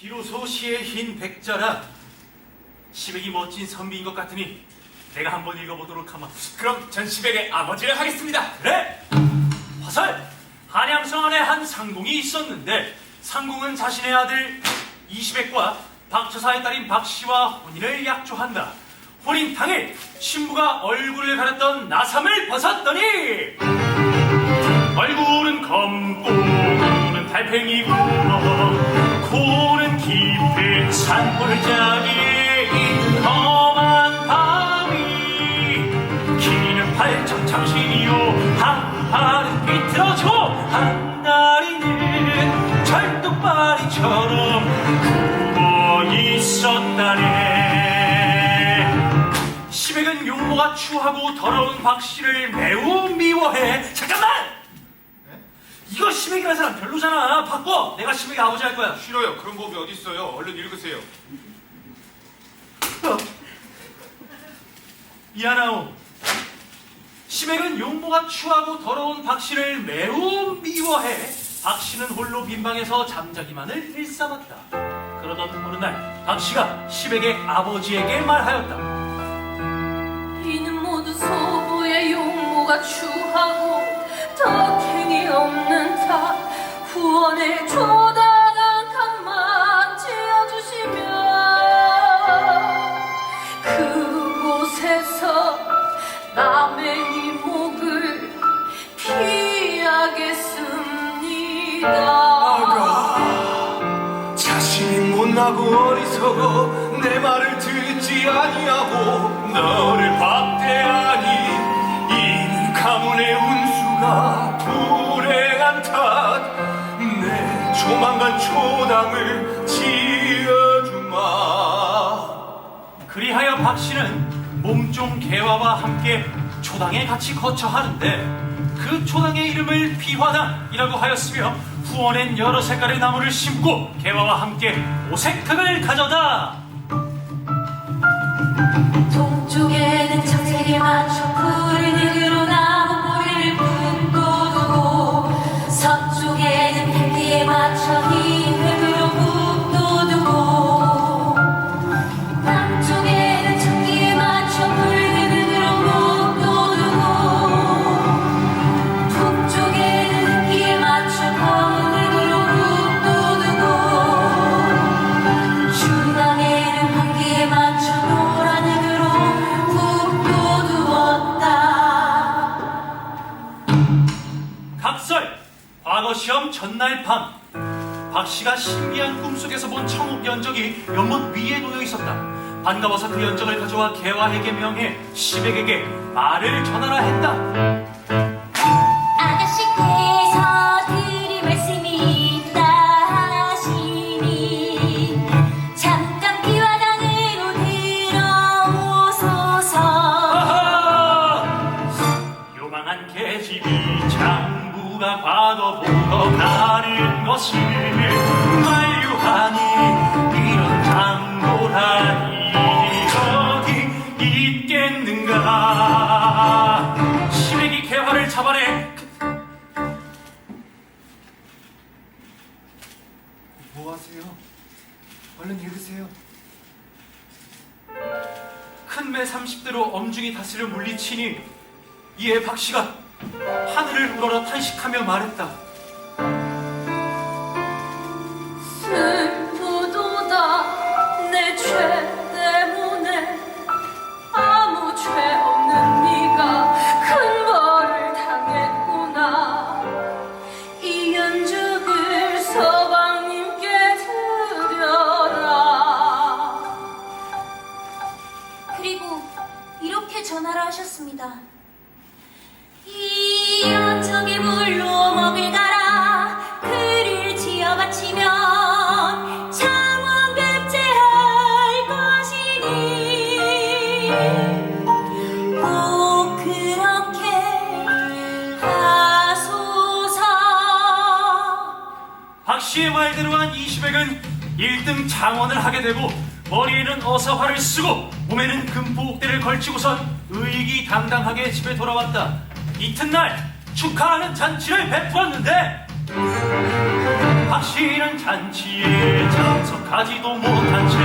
비로소 시의 흰 백자라 시백이 멋진 선비인 것 같으니 내가 한번 읽어보도록 하마. 그럼 전 시백의 아버지를 하겠습니다. 그래! 화살! 한양성 안에 한 상궁이 있었는데 상궁은 자신의 아들 이시백과 박처사의 딸인 박씨와 혼인을 약조한다. 혼인 당일 신부가 얼굴을 가렸던 나삼을 벗었더니 얼굴은 검고 눈은 달팽이고 코는 산골짜기에 있는 험한 바위 길이는 팔천 장신이요. 한팔은 비틀어져 한 다리는 철뚝바리처럼 굽어 있었다네. 시백은 용모가 추하고 더러운 박씨를 매우 미워해. 잠깐만! 이거 시백이라는 사람 별로잖아 바꿔 내가 시백의 아버지 할 거야 싫어요. 그런 법이 어디 있어요? 얼른 읽으세요. 미안하오. 시백은 용모가 추하고 더러운 박씨를 매우 미워해 박씨는 홀로 빈방에서 잠자기만을 일삼았다. 그러던 어느 날 박씨가 시백의 아버지에게 말하였다. 이는 모두 소부의 용모가 추 후원을 조다한 칸만 지어주시면 그곳에서 남의 이목을 어리석어 내 말을 듣지 아니하고 너를 초당을 지어주마. 그리하여 박씨는 몸종 개화와 함께 초당에 같이 거처하는데 그 초당의 이름을 비화당이라고 하였으며 후원엔 여러 색깔의 나무를 심고 개화와 함께 오색흙을 가져다. 동쪽에는 전날 밤 박 씨가 신기한 꿈속에서 본 청옥 연적이 연못 위에 놓여 있었다. 반가워서 그 연적을 가져와 개화에게 명해 시백에게 말을 전하라 했다. 아가씨께서 드릴 말씀이 있다 하시니 잠깐 비화당으로 들어오소서 아하! 요망한 계집이 장 부가 과거 보러 가는 것을 만류하니 이런 장고라니 어디 있겠는가? 시래기 개화를 잡아내 뭐 하세요? 얼른 읽으세요. 큰 매 30대로 엄중히 다스려 물리치니 이에 박씨가 하늘을 우러러 탄식하며 말했다. 슬프도다 내 죄 때문에 아무 죄 없는 네가 큰 벌을 당했구나. 이 연죽을 서방님께 드려라. 그리고 이렇게 전하라 하셨습니다 이 연적의 물로 먹을 가라. 그를 지어 바치면 장원 급제할 것이니. 꼭 그렇게 하소서. 박 씨의 말대로 한 이시백은 1등 장원을 하게 되고 머리에는 어사화를 쓰고 몸에는 금포옥대를 걸치고선 의기당당하게 집에 돌아왔다. 이튿날 축하하는 잔치를 베풀었는데 박씨는 잔치에 참석하 가지도 못한 채